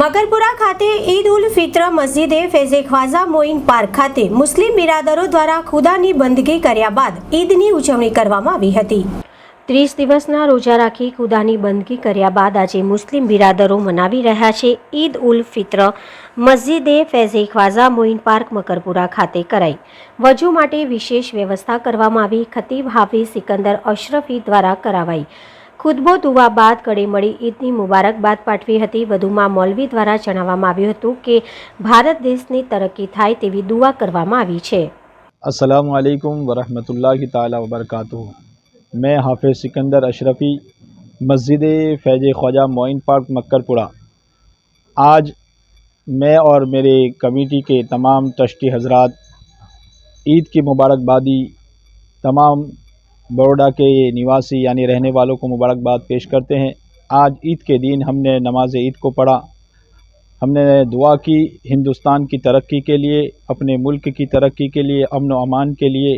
મગરપુરા ખાતે ઈદ ઉલ ફિત્ર મસ્જિદે ફેઝે ખ્વાઝા મોઇન પાર્ક ખાતે મુસ્લિમ બિરાદરો દ્વારા ખુદાની બંદગી કર્યા બાદ ઈદની ઉજવણી કરવામાં આવી હતી. ત્રીસ દિવસના રોજા રાખી ખુદાની બંદગી કર્યા બાદ આજે મુસ્લિમ બિરાદરો મનાવી રહ્યા છે ઈદ ઉલ ફિત્ર મસ્જિદે ફેઝે ખ્વાઝા મોઇન પાર્ક મકરપુરા ખાતે કરાઈ. વજુ માટે વિશેષ વ્યવસ્થા કરવામાં આવી, ખતીબ હાફિઝ સિકંદર અશરફી દ્વારા કરાવાઈ. ખુદબો દુવા બાદ કડે મળી ઈદની મુબારકબાદ પાઠવી હતી વધુમાં મૌલવી દ્વારા જણાવવામાં આવ્યું હતું કે ભારત દેશની તરક્કી થાય તેવી દુઆ કરવામાં આવી છે السلام علیکم ورحمۃ اللہ تعالی وبرکاتہ میں حافظ سکندر اشرفی مسجد فیض خواجہ معین پارک مکر پورہ آج میں اور میرے کمیٹی کے تمام ٹرسٹی حضرات عید کی مبارکبادی تمام بروڈا کے نواسی یعنی رہنے والوں کو مبارکباد پیش کرتے ہیں۔ آج عید کے دن ہم نے نماز عید کو پڑھا۔ ہم نے دعا کی ہندوستان کی ترقی کے لیے، اپنے ملک کی ترقی کے لیے، امن و امان کے لیے،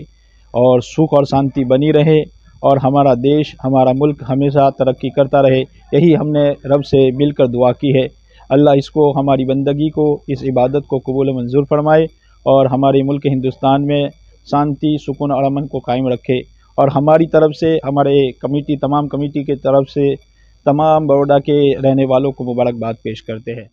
اور سکھ اور شانتی بنی رہے۔ اور ہمارا دیش، ہمارا ملک ہمیشہ ترقی کرتا رہے۔ یہی ہم نے رب سے مل کر دعا کی ہے۔ اللہ اس کو، ہماری بندگی کو، اس عبادت کو قبول منظور فرمائے۔ اور ہمارے ملک ہندوستان میں شانتی سکون اور امن کو قائم رکھے۔ اور ہماری طرف سے، ہمارے کمیٹی، تمام کمیٹی کے طرف سے تمام بروڈا کے رہنے والوں کو مبارکباد پیش کرتے ہیں۔